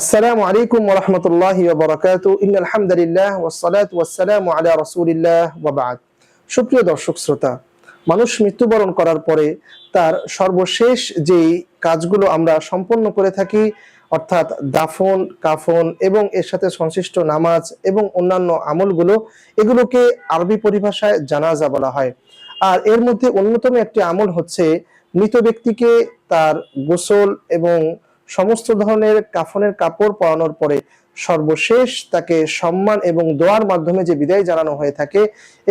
আসসালামু আলাইকুম ওয়া রাহমাতুল্লাহি ওয়া বারাকাতু ইন্নাল হামদুলিল্লাহ ওয়াস সালাতু ওয়াস সালামু আলা রাসূলিল্লাহ ওয়া বা'দ। সুপ্রিয় দর্শক, শ্রোতা, মানুষ মৃত্যুবরণ করার পরে তার সর্বশেষ যে কাজগুলো আমরা সম্পন্ন করে থাকি, অর্থাৎ দাফন, কাফন এবং এর সাথে সংশ্লিষ্ট নামাজ এবং অন্যান্য আমলগুলো, এগুলোকে আরবি পরিভাষায় জানাজা বলা হয়। আর এর মধ্যে অন্যতম একটি আমল হচ্ছে মৃত ব্যক্তিকে তার গোসল এবং সমস্ত ধরনের কাফনের কাপড় পরানোর পরে সর্বশেষ তাকে সম্মান এবং দোয়ার মাধ্যমে যে বিদায় জানানো হয়ে থাকে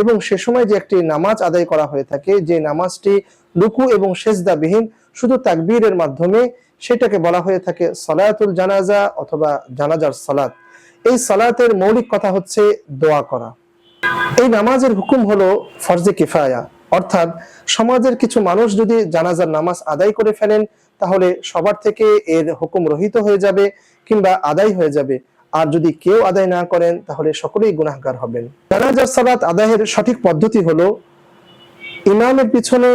এবং সে সময় যে একটি নামাজ আদায় করা হয়ে থাকে, যে নামাজটি লুকু এবং সেজদাবিহীন শুধু তাকবীরের মাধ্যমে সেটাকে বলা হয়ে থাকে সলায়াতুল জানাজা অথবা জানাজার সালাত। এই সালাতের মৌলিক কথা হচ্ছে দোয়া করা। এই নামাজের হুকুম হলো ফরজে কিফায়া। অর্থাৎ সমাজের কিছু মানুষ যদি জানাজার নামাজ আদায় করে ফেলেন, তাহলে সবার থেকে এর হুকুম রহিত হয়ে যাবে কিংবা আদায় হয়ে যাবে। আর যদি কেউ আদায় না করেন, তাহলে সকলেই গুনাহগার হবেন। জানাজার সালাত আদায়ের সঠিক পদ্ধতি হলো, ইমামের পিছনে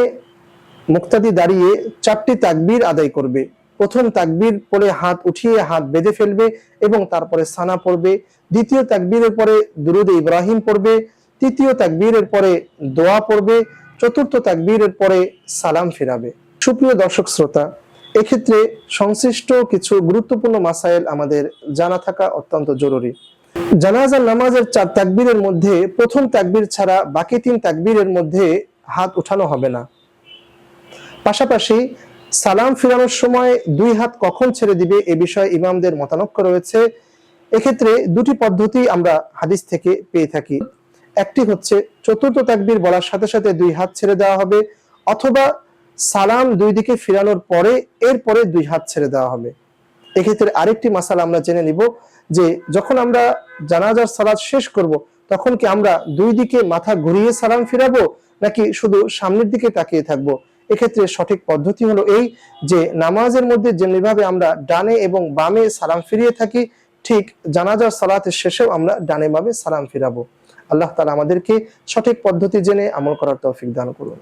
মুক্তাদি দাঁড়িয়ে চারটি তাকবীর আদায় করবে। প্রথম তাকবীর পরে হাত উঠিয়ে হাত বেঁধে ফেলবে এবং তারপরে সানা পড়বে। দ্বিতীয় তাকবীরের পরে দুরুদ ইব্রাহিম পড়বে। তৃতীয় তাকবীরের পরে দোয়া পড়বে চতুর্থ তাকবীরের পরে সালাম ফিরাবে। সুপ্রিয় দর্শক শ্রোতা, এক্ষেত্রে সংশ্লিষ্ট কিছু গুরুত্বপূর্ণ মাসাইল আমাদের জানা থাকা অত্যন্ত জরুরি। জানাজার নামাজের চার তাকবীরের মধ্যে প্রথম তাকবীর ছাড়া বাকি তিন তাকবীরের মধ্যে হাত উঠানো হবে না। পাশাপাশি সালাম ফিরানোর সময় দুই হাত কখন ছেড়ে দিবে এ বিষয়ে ইমামদের মতানক্য রয়েছে। এক্ষেত্রে দুটি পদ্ধতি আমরা হাদিস থেকে পেয়ে থাকি। একটি হচ্ছে। চতুর্থ তাকবীর বলার সাথে সাথে দুই হাত ছেড়ে দেওয়া হবে অথবা সালাম দুই দিকে ফিরানোর পরে এরপরে দুই হাত ছেড়ে দেওয়া হবে। এক্ষেত্রে আরেকটি মাসালা আমরা জেনে নিব যে যখন আমরা জানাজার সালাত শেষ করব, তখন কি আমরা দুই দিকে মাথা ঘুরিয়ে সালাম ফিরাবো নাকি শুধু সামনের দিকে তাকিয়ে থাকব? এক্ষেত্রে সঠিক পদ্ধতি হলো এই যে নামাজের মধ্যে যেভাবে আমরা ডানে এবং বামে সালাম ফিরিয়ে থাকি ঠিক জানাজার সালাতের শেষেও আমরা ডানে ভাবে সালাম ফিরাবো। আল্লাহ তালা আমাদেরকে সঠিক পদ্ধতি জেনে আমল করার তৌফিক দান করুন।